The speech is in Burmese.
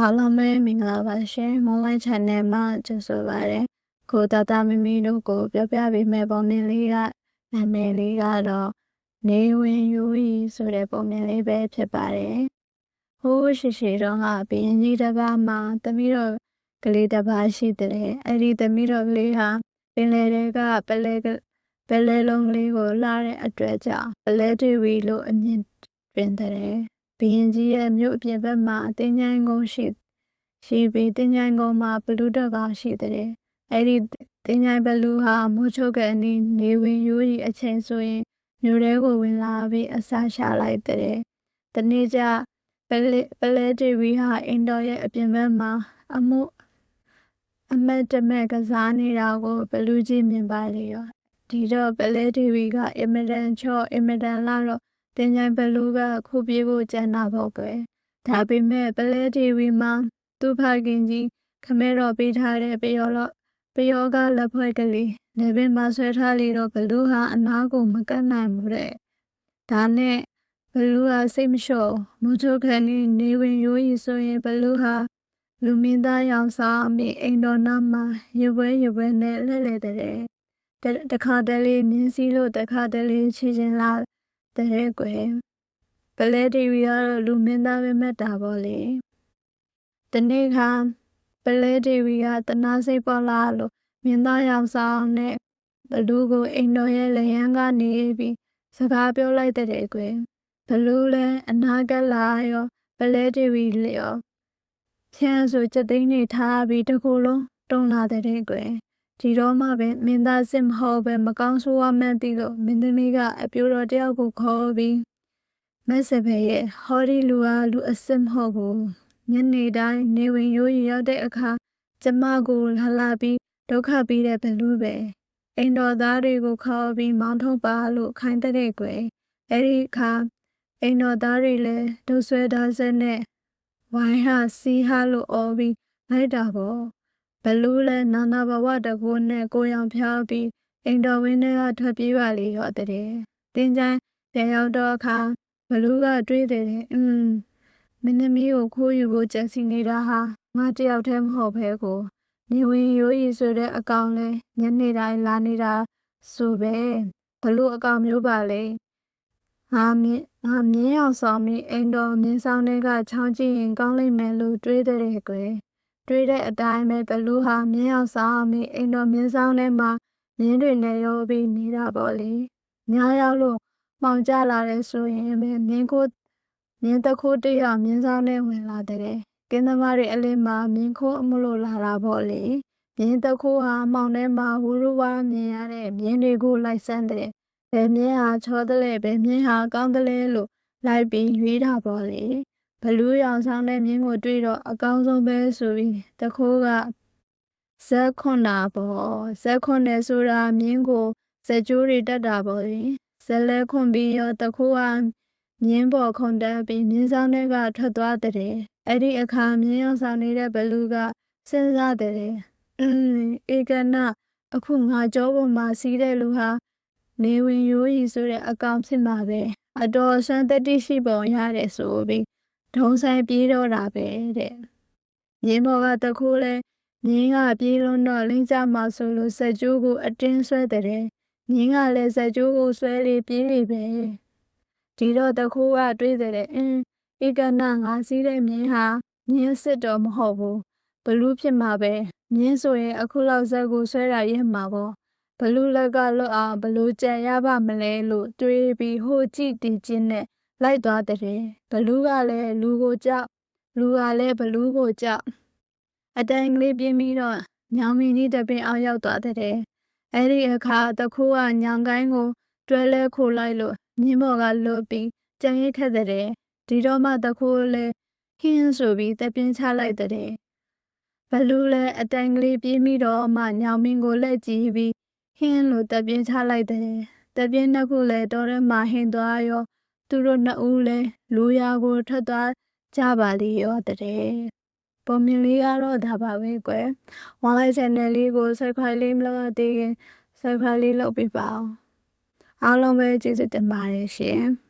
အားလုံးပဲမင်္ဂလာပါရှင်မွန်လိုက် channel မှာကြိုဆိုပါရစေကိုတတမမီတို့ကို ပြောပြပေးမယ့်ပုံမြင်လေးကနာမည်လေးကတော့နေဝင်ယူရီဆိုတဲ့ပုံမြင်လေးပဲဖြစ်ပါတယ်ဟိုးရှိရှိတော့ကဘင်းကြီးတစ်ပါးမှာသမီးတော်ကလေးတစ်ပါးရှိတဲ့အဲ့ဒီသမီးတော်ကလေးဟာပင်လယ်တွေကပလဲပလဲလုံးကလေးကိုလာတဲ့အတွက်ကြောင့်ပလဲတီဗီလို့အမည်တွင်တဲ့ ဘရင်ကြီးရဲ့မြို့အပြင်ဘက်မှာအသိဉာဏ်ကုန်းရှိရှိပြီးတင်ញိုင်ကုန်းမှာဘလူးတကောင်ရှိတဲ့အဲ့ဒီတင်ញိုင်ဘလူးဟာမိုးချုပ်ကအနီးနေဝင်ရိုးရီအချိန်ဆိုရင်မြို့ထဲကိုဝင်လာပြီးအစာရှာလိုက်တဲ့တနေ့ကျပလဲပလဲတီဗီဟာအင်တော်ရဲ့အပြင်ဘက်မှာအမှုအမတ်တမက်ကစားနေတာကိုဘလူးကြီးမြင်ပါလေရောဒီတော့ပလဲတီဗီကအင်မတန်ချော့အင်မတန်လာတော့ တင်ញိုင်ဘလူးကခုပြေးဖို့ကြံတာပေါ့ကွယ်ဒါပေမဲ့ပလဲတီဗီမှာသူ့ဖခင်ကြီးခမဲတော်ပေးထားတဲ့ပယောလောပယောကလက်ဖွဲ့ကလေးနေပင်မှာဆွဲထားလေတော့ဘလူးဟာအနာကိုမကတ်နိုင်ဘူးတဲ့ဒါနဲ့ဘလူးဟာစိတ်မလျှော့မူချိုခန်နေနေဝင်ရိုးရီဆိုရင်ဘလူးဟာလူမင်းသားရောင်စားအမိအိမ်တော်နာမှာရပွဲရပွဲနဲ့လှည့်လည်တဲ့တခါတလေမြင်းစည်းလို့တခါတလေချီချင်လာ တဲ့ကွယ်ပလဲတီဗီကတော့လူမင်းသားပဲမဲ့တာပေါ့လေတနေ့ခါပလဲတီဗီကတနာစိတ်ပေါ်လာလို့မင်းသားရောင်ဆောင်နဲ့ဘလူးကိုအိမ်တော်ရဲ့လျံကနေပြီးစကားပြောလိုက်တဲ့ကွယ်ဘလူးလည်းအနာကလာရောပလဲတီဗီလျော်ဖြန်းဆိုချက်သိန်းနေထားပြီးတကူလုံးတုံလာတဲ့ကွယ် ဒီတော့မှပဲမင်းသားစစ်မဟုတ်ပဲမကောင်းဆိုးဝါးမှန်းသိလို့မင်းသမီးကအပြိုတော်တယောက်ကိုခေါ်ပြီးမက်ဆယ်ပဲရဲ့ဟောဒီလူဟာလူအစ်စ်မဟုတ်ဘူးညနေတိုင်းနေဝင်ရိုးရရောက်တဲ့အခါကျမကိုလာလာပြီးဒုက္ခပေးတဲ့ဘလူးပဲအိမ်တော်သားတွေကိုခေါ်ပြီးမောင်းထုတ်ပါလို့ခိုင်းတဲ့ကွယ်အဲ့ဒီအခါအိမ်တော်သားတွေလည်းဒုဆွဲသားစက်နဲ့ဝိုင်းဟာစီးဟာလို့អော်ပြီးလိုက်တာပေါ့ ဘလူးလည်းနာနာဘဝတကူနဲ့ကိုရောင်ဖျားပြီးအိမ်တော်ဝင်းထဲကထွက်ပြေးပါလေရောတဲ့တင်းချိုင်းပြန်ရောက်တော့အခါဘလူးကတွေးတယ်อืมမင်းသမီးကိုခိုးယူဖို့ကြံစီနေတာဟာငါတယောက်တည်းမဟုတ်ဘဲကိုနေဝင်ရိုးရီဆိုတဲ့အကောင်လဲညနေတိုင်းလာနေတာဆိုပဲဘလို့အကောင်မျိုးပါလဲငါမြင်ငါမြင်းရောက်ဆောင်ပြီးအိမ်တော်မြင်းဆောင်တွေကချောင်းကြည့်ရင်ကောင်းလိမ့်မယ်လို့တွေးတဲ့ကွယ် တွေးတဲ့အတိုင်းပဲဘလူးဟာမြင်းရောက်ဆောင်ပြီးအိမ်တော်မြင်းဆောင်ထဲမှာမြင်းတွေနဲ့ရောပြီးနေတာပေါ့လေညာရောက်လို့မှောင်ကျလာတယ်ဆိုရင်ပဲမြင်းကိုမြင်းတခိုးတရမြင်းဆောင်နဲ့ဝင်လာတဲ့ကင်းသမားတွေအလင်းမှာမြင်းခိုးအမလို့လာတာပေါ့လေမြင်းတခိုးဟာမှောင်ထဲမှာဝူရဝါမြင်ရတဲ့မြင်းတွေကိုလိုက်ဆန်းတဲ့ဘယ်မြင်းဟာချောတယ်လေဘယ်မြင်းဟာကောင်းတယ်လေလို့လိုက်ပြီးရွေးတာပေါ့လေ ဘလူးရောင်ဆောင်တဲ့မြင်းကိုတွေ့တော့အကောင်းဆုံးပဲဆိုပြီးတခိုးကဇက်ခွန်တာပေါ့ဇက်ခွန်တယ်ဆိုတာမြင်းကိုဇက်ကျိုးတွေတက်တာပေါ့လေဇက်လဲခွန်ပြီးရောတခိုးကမြင်းပေါ်ခုန်တက်ပြီးမြင်းဆောင်တွေကထွက်သွားတဲ့အဲ့ဒီအခါမြင်းရောက်ဆောင်နေတဲ့ဘလူးကစဉ်းစားတဲ့အင်းဧကနာအခုငါကြောပေါ်မှာစီးတဲ့လူဟာနေဝင်ရိုးရီဆိုတဲ့အကောင်ဖြစ်မှာပဲအတော်ဆန်းတတိရှိပုံရတယ်ဆိုပြီး ဒုံဆိုင်ပြေးတော့တာပဲတဲ့မြင်းဘော်ကတခိုးလဲမြင်းကပြေးလုံးတော့လိမ့်ကြမှာဆိုလို့စက်ကြိုးကိုအတင်းဆွဲတဲ့မြင်းကလည်းစက်ကြိုးကိုဆွဲလေပြေးလေပဲဒီတော့တခိုးကတွေးတဲ့အင်းဧကနာငါစီးတဲ့မြင်းဟာမြင်းစစ်တော်မဟုတ်ဘူးဘလူးဖြစ်မှာပဲမြင်းဆိုရင်အခုလောက်ဇက်ကိုဆွဲတာရဲမှာပေါ့ဘလူးလက်ကလွတ်အောင်ဘလို့ကြံရပါမလဲလို့တွေးပြီးဟိုကြည့်တီချင်းနဲ့ လိုက်သွားတဲ့ဘလူးကလည်းလူကိုကြောက်လူကလည်းဘလူးကိုကြောက်အတိုင်ကလေးပြင်းပြီးတော့ညောင်မီနီးတပင်အောင်ရောက်သွားတဲ့အဲ့ဒီအခါတခိုးကညောင်ကိုင်းကို တွဲလဲခိုလိုက်လို့မြင်းမော်ကလွတ်ပြီးကြံရိတ်ထက်တဲ့ဒီတော့မှတခိုးလဲဟင်းဆိုပြီးတပြင်းချလိုက်တဲ့ဘလူးလဲအတိုင်ကလေးပြေးမိတော့မှညောင်မင်းကိုလက်ကြည့်ပြီးဟင်းလို့တပြင်းချလိုက်တဲ့တပြင်းနှစ်ခုလဲတော်ထဲမှာဟင်းသွားရော သူတို့နှစ်ဦးလဲလူရာကိုထွက်သွားကြပါလေရောတဲ့ပုံမြင်လေးကတော့ဒါပါပဲကွယ်ဝါလိုက် channel လေးကို subscribe လေးမလုပ်သေးခင် subscribe လေးလုပ်ပေးပါအောင်အားလုံးပဲကျေးဇူးတင်ပါတယ်ရှင်